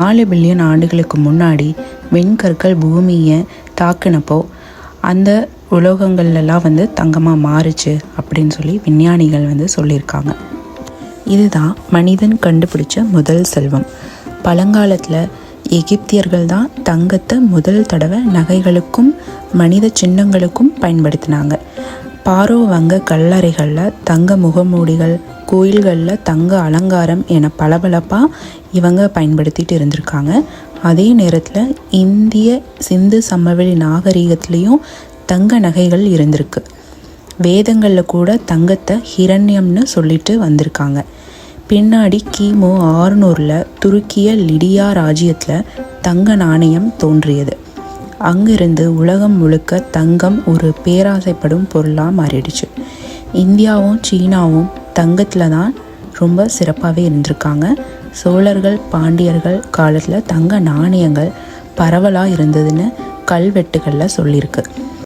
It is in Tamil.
நாலு பில்லியன் ஆண்டுகளுக்கு முன்னாடி வெண்கற்கள் பூமியை தாக்குனப்போ அந்த உலோகங்கள்லாம் வந்து தங்கமாக மாறுச்சு அப்படின்னு சொல்லி விஞ்ஞானிகள் வந்து சொல்லியிருக்காங்க. இதுதான் மனிதன் கண்டுபிடிச்ச முதல் செல்வம். பழங்காலத்தில் எகிப்தியர்கள் தான் தங்கத்தை முதல் தடவை நகைகளுக்கும் மனித சின்னங்களுக்கும் பயன்படுத்தினாங்க. பாரோ வங்க கல்லறைகளில் தங்க முகமூடிகள் கோயில்களில் தங்க அலங்காரம் என பளபளப்பாக இவங்க பயன்படுத்திட்டு இருந்திருக்காங்க. அதே நேரத்தில் இந்திய சிந்து சமவெளி நாகரீகத்துலேயும் தங்க நகைகள் இருந்திருக்கு. வேதங்களில் கூட தங்கத்தை ஹிரண்யம்னு சொல்லிட்டு வந்திருக்காங்க. பின்னாடி கிமு ஆறுநூறில் துருக்கிய லிடியா ராஜ்யத்தில் தங்க நாணயம் தோன்றியது. அங்கிருந்து உலகம் முழுக்க தங்கம் ஒரு பேராசைப்படும் பொருளாக மாறிடுச்சு. இந்தியாவும் சீனாவும் தங்கத்தில் தான் ரொம்ப சிறப்பாகவே இருந்திருக்காங்க. சோழர்கள் பாண்டியர்கள் காலத்தில் தங்க நாணயங்கள் பரவலாக இருந்ததுன்னு கல்வெட்டுகளில் சொல்லியிருக்கு.